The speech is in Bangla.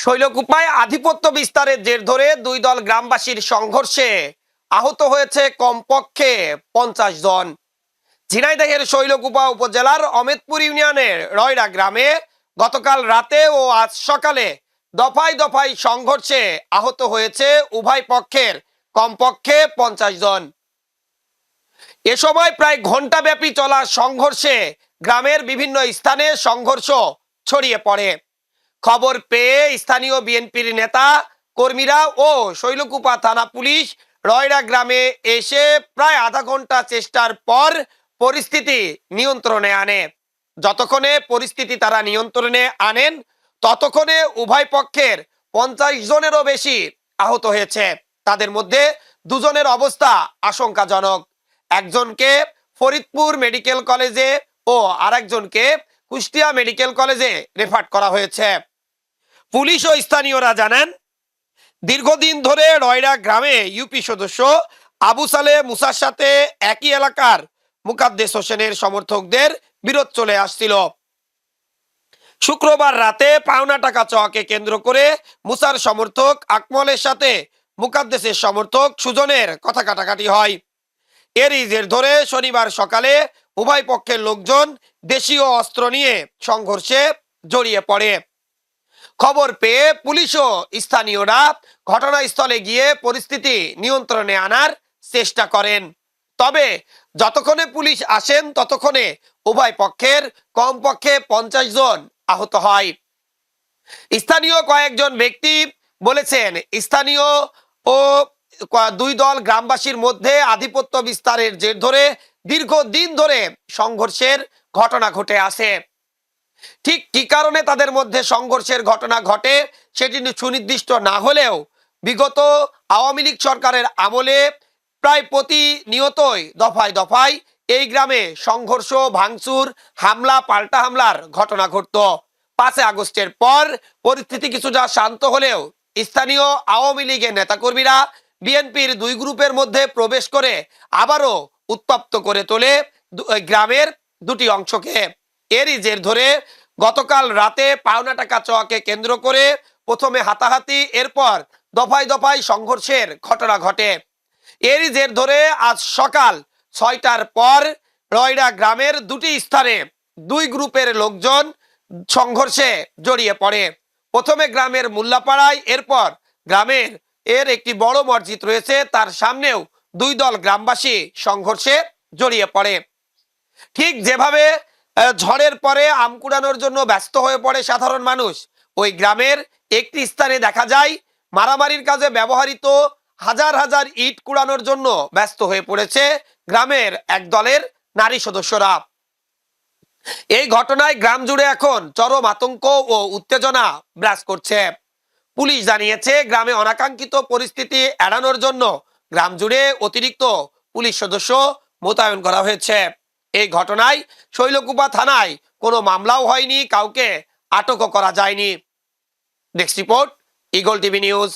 শৈলকুপায় আধিপত্য বিস্তারের জের ধরে দুই দল গ্রামবাসীর সংঘর্ষে আহত হয়েছে কমপক্ষে পঞ্চাশ জন। ঝিনাইদহের শৈলকুপা উপজেলার অমেদপুর ইউনিয়নের রয়রা গ্রামে গতকাল রাতে ও আজ সকালে দফায় দফায় সংঘর্ষে আহত হয়েছে উভয় পক্ষের কমপক্ষে পঞ্চাশ জন। এ সময় প্রায় ঘন্টাব্যাপী চলা সংঘর্ষে গ্রামের বিভিন্ন স্থানে সংঘর্ষ ছড়িয়ে পড়ে। খবর পেয়ে স্থানীয় বিএনপির নেতা, কর্মীরা ও শৈলকুপা থানা পুলিশ রয়রা গ্রামে এসে প্রায় আধা ঘণ্টা চেষ্টার পর পরিস্থিতি নিয়ন্ত্রণে আনে। যতক্ষণে পরিস্থিতি তারা নিয়ন্ত্রণে আনেন, ততক্ষণে উভয় পক্ষের পঞ্চাশ জনেরও বেশি আহত হয়েছে। তাদের মধ্যে দুজনের অবস্থা আশঙ্কাজনক। একজনকে ফরিদপুর মেডিকেল কলেজে ও আরেকজনকে কুষ্টিয়া মেডিকেল কলেজে রেফার করা হয়েছে। পুলিশ ও স্থানীয়রা জানান, দীর্ঘদিন ধরে রয়রা গ্রামে ইউপি সদস্য আবু সালে মুসার সাথে একই এলাকার মুকাদ্দেস হোসেনের সমর্থকদের বিরোধ চলে আসছিল। শুক্রবার রাতে পাওনা টাকা চাওয়াকে কেন্দ্র করে মুসার সমর্থক আকমলের সাথে মুকাদ্দেসের সমর্থক সুজনের কথা কাটাকাটি হয়। এরই জের ধরে শনিবার সকালে উভয় পক্ষের লোকজন দেশীয় অস্ত্র নিয়ে সংঘর্ষে জড়িয়ে পড়ে। খবর পেয়ে পুলিশ ও স্থানীয়রা ঘটনাস্থলে গিয়ে পরিস্থিতি নিয়ন্ত্রণে আনার চেষ্টা করেন। তবে যতক্ষণে পুলিশ আসেন, ততক্ষণে উভয় পক্ষের কমপক্ষে পঞ্চাশ জন আহত হয়। স্থানীয় কয়েকজন ব্যক্তি বলেছেন, স্থানীয় ও দুই দল গ্রামবাসীর মধ্যে আধিপত্য বিস্তারের জের ধরে দীর্ঘদিন ধরে সংঘর্ষের ঘটনা ঘটে আসে। ঠিক কি কারণে তাদের মধ্যে সংঘর্ষের ঘটনা ঘটে সেটি সুনির্দিষ্ট না হলেও বিগত আওয়ামী লীগ সরকারের আমলে প্রায় প্রতিনিয়তই দফায় দফায় এই গ্রামে সংঘর্ষ, ভাঙচুর, হামলা, পাল্টা হামলার ঘটনা ঘটত। পাঁচে আগস্টের পর পরিস্থিতি কিছুটা শান্ত হলেও স্থানীয় আওয়ামী লীগের নেতাকর্মীরা বিএনপির দুই গ্রুপের মধ্যে প্রবেশ করে আবারও উত্তপ্ত করে তোলে গ্রামের দুটি অংশকে। এরই জের ধরে গতকাল রাতে পাওনা টাকা চাওয়াকে কেন্দ্র করে প্রথমে হাতাহাতি, এরপর দফায় দফায় সংঘর্ষের ঘটনা ঘটে। এরই জের ধরে আজ সকাল ছয়টার পর রয়ডা গ্রামের দুটি স্থানে দুই গ্রুপের লোকজন সংঘর্ষে জড়িয়ে পড়ে। প্রথমে গ্রামের মোল্লাপাড়ায়, এরপর গ্রামের। এর একটি বড় মসজিদ রয়েছে, তার সামনেও দুই দল গ্রামবাসী সংঘর্ষে জড়িয়ে পড়ে। ঠিক যেভাবে ঝড়ের পরে আম কুড়ানোর জন্য ব্যস্ত হয়ে পড়ে সাধারণ মানুষ। ওই গ্রামের একটি স্থানে দেখা যায়, মারামারির কাজে ব্যবহৃত হাজার হাজার ইট কুড়ানোর জন্য ব্যস্ত হয়ে পড়েছে গ্রামের এক দলের নারী সদস্যরা। এই ঘটনায় গ্রাম জুড়ে এখন চরম আতঙ্ক ও উত্তেজনা বিরাজ করছে। পুলিশ জানিয়েছে, গ্রামে অনাকাঙ্ক্ষিত পরিস্থিতি এড়ানোর জন্য গ্রাম জুড়ে অতিরিক্ত পুলিশ সদস্য মোতায়েন করা হয়েছে। এই ঘটনায় শৈলকুপা থানায় কোনো মামলাও হয়নি, কাউকে আটকও করা যায়নি। Next report, Eagle TV news.